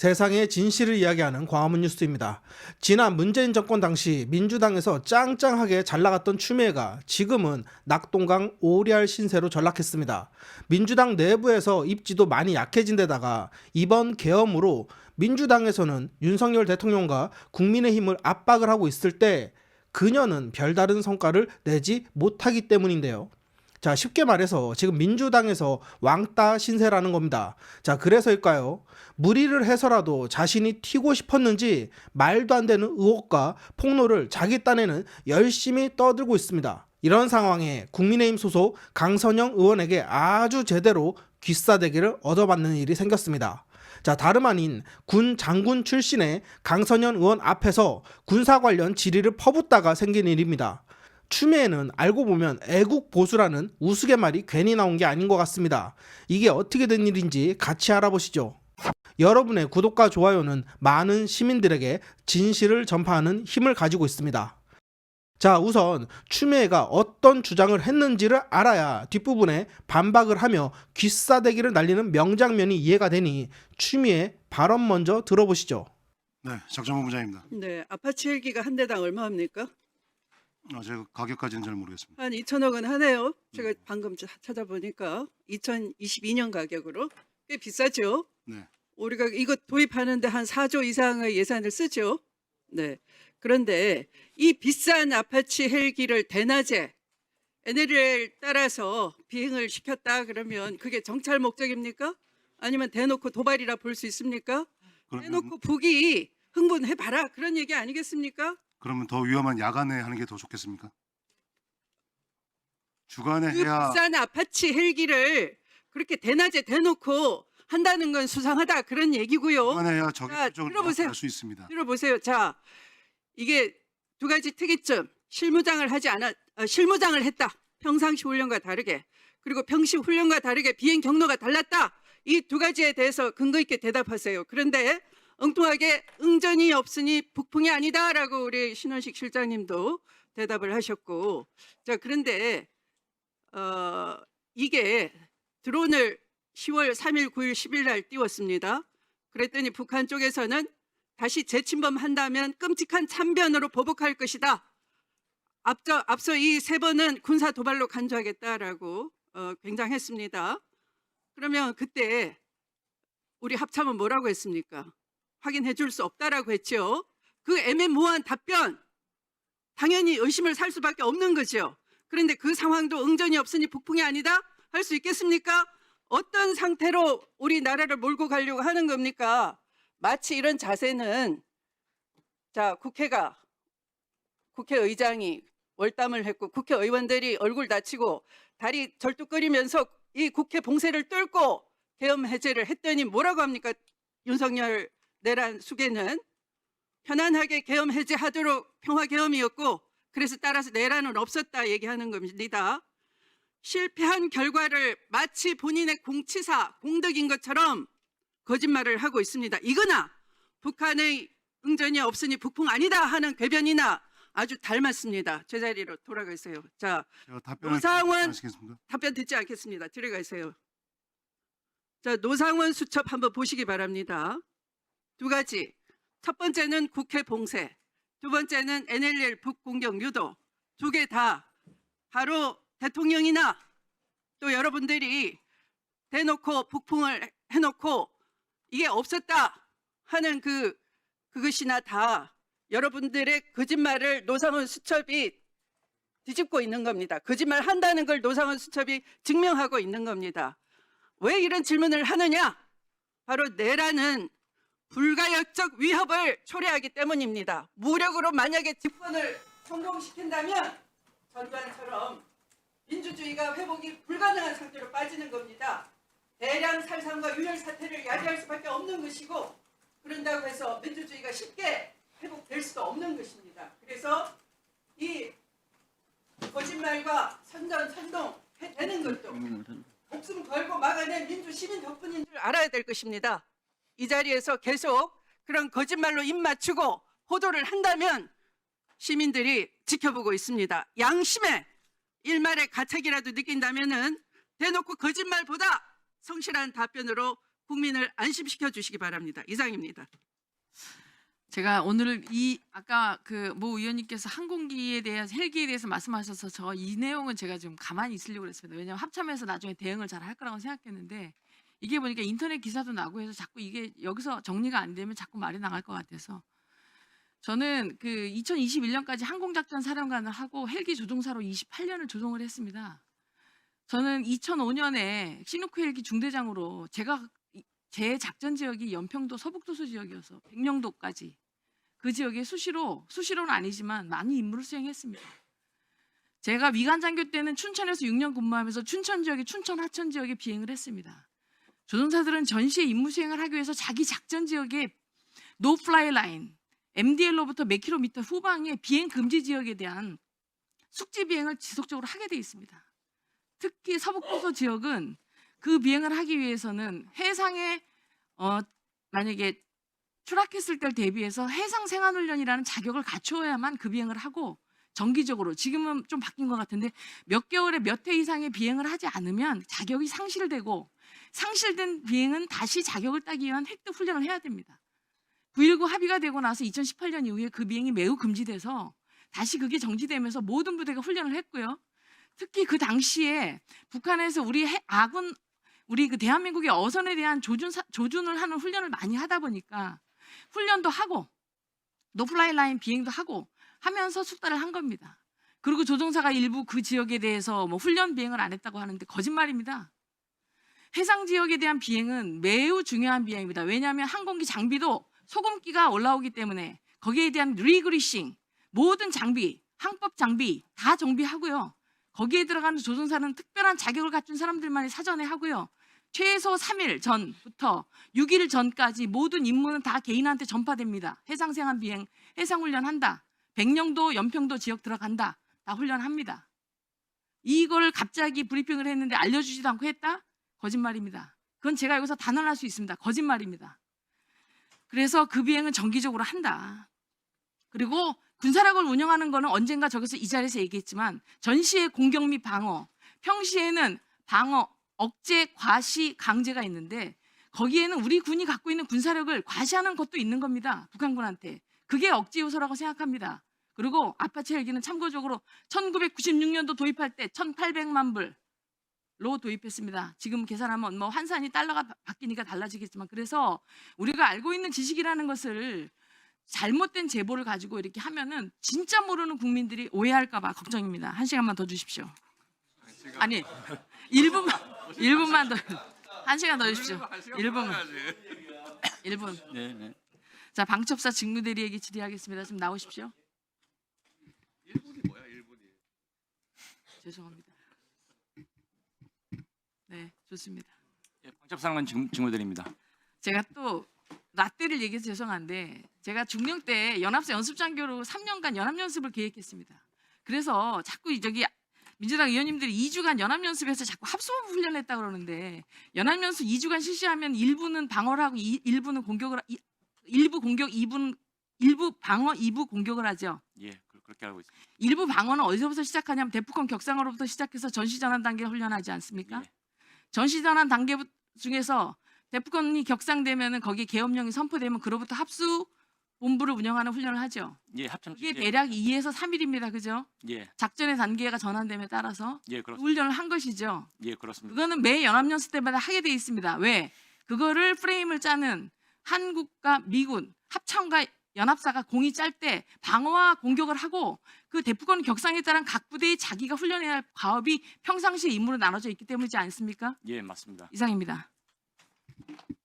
세상의 진실을 이야기하는 광화문 뉴스입니다. 지난 문재인 정권 당시 민주당에서 짱짱하게 잘 나갔던 추미애가 지금은 낙동강 오리알 신세로 전락했습니다. 민주당 내부에서 입지도 많이 약해진 데다가 이번 계엄으로 민주당에서는 윤석열 대통령과 국민의힘을 압박을 하고 있을 때 그녀는 별다른 성과를 내지 못하기 때문인데요. 자, 쉽게 말해서 지금 민주당에서 왕따 신세라는 겁니다. 자, 그래서일까요? 무리를 해서라도 자신이 튀고 싶었는지 말도 안 되는 의혹과 폭로를 자기 딴에는 열심히 떠들고 있습니다. 이런 상황에 국민의힘 소속 강선영 의원에게 아주 제대로 귀싸대기를 얻어맞는 일이 생겼습니다. 자, 다름 아닌 군 장군 출신의 강선현 의원 앞에서 군사 관련 질의를 퍼붓다가 생긴 일입니다. 추미애는 알고 보면 애국 보수라는 우스갯말이 괜히 나온 게 아닌 것 같습니다. 이게 어떻게 된 일인지 같이 알아보시죠. 여러분의 구독과 좋아요는 많은 시민들에게 진실을 전파하는 힘을 가지고 있습니다. 자, 우선 추미애가 어떤 주장을 했는지를 알아야 뒷부분에 반박을 하며 귀싸대기를 날리는 명장면이 이해가 되니 추미애 발언 먼저 들어보시죠. 네, 작정호 부장입니다. 네, 아파트 헬기가 한 대당 얼마입니까? 아, 제가 가격까지는 잘 모르겠습니다. 한 2천억 원 하네요. 제가 방금 자- 찾아보니까 2022년 가격으로 꽤 비싸죠. 네, 우리가 이거 도입하는데 한 4조 이상의 예산을 쓰죠. 네. 그런데 이 비싼 아파치 헬기를 대낮에 NLL 따라서 비행을 시켰다 그러면 그게 정찰 목적입니까? 아니면 대놓고 도발이라 볼 수 있습니까? 그러면 대놓고 북이 흥분해 봐라 그런 얘기 아니겠습니까? 그러면 더 위험한 야간에 하는 게 더 좋겠습니까? 주간에 그 해야 비싼 아파치 헬기를 그렇게 대낮에 대놓고 한다는 건 수상하다 그런 얘기고요. 주간에 해야 적의 자, 표정을 들어보세요. 알수 있습니다. 들어보세요. 자, 이게 두 가지 특이점. 실무장을 하지 않았, 어, 실무장을 했다. 평상시 훈련과 다르게. 그리고 평시 훈련과 다르게 비행 경로가 달랐다. 이 두 가지에 대해서 근거 있게 대답하세요. 그런데 엉뚱하게 응전이 없으니 북풍이 아니다라고 우리 신원식 실장님도 대답을 하셨고. 자, 그런데 어, 이게 드론을 10월 3일, 9일, 10일 날 띄웠습니다. 그랬더니 북한 쪽에서는 다시 재침범한다면 끔찍한 참변으로 보복할 것이다. 앞서, 앞서 이 세 번은 군사 도발로 간주하겠다라고 어, 굉장했습니다. 그러면 그때 우리 합참은 뭐라고 했습니까? 확인해 줄 수 없다라고 했죠. 그 애매모호한 답변 당연히 의심을 살 수밖에 없는 거죠. 그런데 그 상황도 응전이 없으니 북풍이 아니다 할 수 있겠습니까? 어떤 상태로 우리 나라를 몰고 가려고 하는 겁니까? 마치 이런 자세는 자 국회가 국회의장이 월담을 했고 국회의원들이 얼굴 다치고 다리 절뚝거리면서 이 국회 봉쇄를 뚫고 계엄 해제를 했더니 뭐라고 합니까? 윤석열 내란 수계는 편안하게 계엄 해제하도록 평화 계엄이었고 그래서 따라서 내란은 없었다 얘기하는 겁니다. 실패한 결과를 마치 본인의 공치사, 공덕인 것처럼 거짓말을 하고 있습니다. 이거나 북한의 응전이 없으니 북풍 아니다 하는 궤변이나 아주 닮았습니다. 제자리로 돌아가세요. 자, 노상원-? 답변 듣지 않겠습니다. 들어가세요. 자, 노상원 수첩 한번 보시기 바랍니다. 두 가지. 첫 번째는 국회 봉쇄. 두 번째는 NLL 북공격 유도. 두 개 다 바로 대통령이나 또 여러분들이 대놓고 북풍을 해놓고 이게 없었다 하는 그 그것이나 다 여러분들의 거짓말을 노상원 수첩이 뒤집고 있는 겁니다. 거짓말 한다는 걸 노상원 수첩이 증명하고 있는 겁니다. 왜 이런 질문을 하느냐? 바로 내라는 불가역적 위협을 초래하기 때문입니다. 무력으로 만약에 집권을 성공시킨다면 전두환처럼 민주주의가 회복이 불가능한 상태로 빠지는 겁니다. 대량 살상과 유혈 사태를 야기할 수밖에 없는 것이고 그런다고 해서 민주주의가 쉽게 회복될 수도 없는 것입니다. 그래서 이 거짓말과 선전 선동 해되는 것도 목숨 걸고 막아낸 민주 시민 덕분인 줄 알아야 될 것입니다. 이 자리에서 계속 그런 거짓말로 입 맞추고 호도를 한다면 시민들이 지켜보고 있습니다. 양심의 일말의 가책이라도 느낀다면은 대놓고 거짓말보다 성실한 답변으로 국민을 안심시켜 주시기 바랍니다. 이상입니다. 제가 오늘 이 아까 그 모 의원님께서 항공기에 대해서 헬기에 대해서 말씀하셔서 저 이 내용은 제가 좀 가만히 있으려고 그랬습니다. 왜냐하면 합참에서 나중에 대응을 잘 할 거라고 생각했는데 이게 보니까 인터넷 기사도 나고 해서 자꾸 이게 여기서 정리가 안 되면 자꾸 말이 나갈 것 같아서 저는 그 2021년까지 항공작전 사령관을 하고 헬기 조종사로 28년을 조종을 했습니다. 저는 2005년에 시누크 헬기 중대장으로 제가 이- 제 작전 지역이 연평도 서북도서 지역이어서 백령도까지 그 지역에 수시로 수시로는 아니지만 많이 임무를 수행했습니다. 제가 위관장교 때는 춘천에서 6년 근무하면서 춘천 지역에 춘천 하천 지역에 비행을 했습니다. 조종사들은 전시에 임무 수행을 하기 위해서 자기 작전 지역에 노 플라이 라인 MDL로부터 몇 킬로미터 후방의 비행 금지 지역에 대한 숙지 비행을 지속적으로 하게 돼 있습니다. 특히 서북도서 지역은 그 비행을 하기 위해서는 해상에 어, 만약에 추락했을 때를 대비해서 해상 생활 훈련이라는 자격을 갖추어야만 그 비행을 하고 정기적으로 지금은 좀 바뀐 것 같은데 몇 개월에 몇 회 이상의 비행을 하지 않으면 자격이 상실되고 상실된 비행은 다시 자격을 따기 위한 획득 훈련을 해야 됩니다. 9.19 합의가 되고 나서 2018년 이후에 그 비행이 매우 금지돼서 다시 그게 정지되면서 모든 부대가 훈련을 했고요. 특히 그 당시에 북한에서 우리 해- 아군 우리 그 대한민국의 어선에 대한 조준 사- 조준을 하는 훈련을 많이 하다 보니까 훈련도 하고 노플라이 라인 비행도 하고 하면서 숙달을 한 겁니다. 그리고 조종사가 일부 그 지역에 대해서 뭐 훈련 비행을 안 했다고 하는데 거짓말입니다. 해상 지역에 대한 비행은 매우 중요한 비행입니다. 왜냐하면 항공기 장비도 소금기가 올라오기 때문에 거기에 대한 리그리싱 모든 장비, 항법 장비 다 정비하고요. 거기에 들어가는 조종사는 특별한 자격을 갖춘 사람들만이 사전에 하고요. 최소 3일 전부터 6일 전까지 모든 임무는 다 개인한테 전파됩니다. 해상생활 비행, 해상훈련 한다. 백령도, 연평도 지역 들어간다. 다 훈련합니다. 이걸 갑자기 브리핑을 했는데 알려주지도 않고 했다? 거짓말입니다. 그건 제가 여기서 단언할 수 있습니다. 거짓말입니다. 그래서 그 비행은 정기적으로 한다. 그리고 군사력을 운영하는 거는 언젠가 저기서 이 자리에서 얘기했지만 전시의 공격 및 방어, 평시에는 방어, 억제, 과시, 강제가 있는데 거기에는 우리 군이 갖고 있는 군사력을 과시하는 것도 있는 겁니다. 북한군한테. 그게 억제 요소라고 생각합니다. 그리고 아파치 헬기는 참고적으로 1996년도 도입할 때 1,800만 불 로 도입했습니다. 지금 계산하면 뭐 환산이 달러가 바- 바뀌니까 달라지겠지만 그래서 우리가 알고 있는 지식이라는 것을 잘못된 제보를 가지고 이렇게 하면은 진짜 모르는 국민들이 오해할까봐 걱정입니다. 한 시간만 더 주십시오. 아니 1분만 1분만 더한 시간 더 주십시오. 1분 1분. 네, 네. 자 방첩사 직무대리에게 질의하겠습니다. 좀 나오십시오. 1분이 뭐야, 1분이? 죄송합니다. 네 좋습니다. 예, 방첩사관 직무, 직무드립니다. 제가 또 라떼를 얘기해서 죄송한데 제가 중령 때 연합사 연습장교로 3년간 연합연습을 계획했습니다. 그래서 자꾸 이 저기 민주당 의원님들이 2주간 연합연습에서 자꾸 합수범 훈련했다 그러는데 연합연습 2주간 실시하면 일부는 방어를 하고 이- 일부는 공격을 하- 이- 일부 공격 2분 일부 방어 2부 공격을 하죠. 예, 그- 그렇게 알고 있습니다. 일부 방어는 어디서부터 시작하냐면 대포권 격상으로부터 시작해서 전시전환 단계를 훈련하지 않습니까? 예. 전시전환 단계 중에서 대포권이 격상되면은 거기에 계엄령이 선포되면 그로부터 합수 본부를 운영하는 훈련을 하죠. 예, 합참 예, 대략 2에서 3일입니다. 그죠? 예, 작전의 단계가 전환됨에 따라서 예, 그 그렇습니다. 훈련을 한 것이죠. 예, 그렇습니다. 그거는 매 연합연습 때마다 하게 돼 있습니다. 왜? 그거를 프레임을 짜는 한국과 미군 합참과 연합사가 공이 짤 때 방어와 공격을 하고 그 대포권 격상에 따른 각 부대의 자기가 훈련해야 할 과업이 평상시 임무로 나눠져 있기 때문이지 않습니까? 예, 맞습니다. 이상입니다.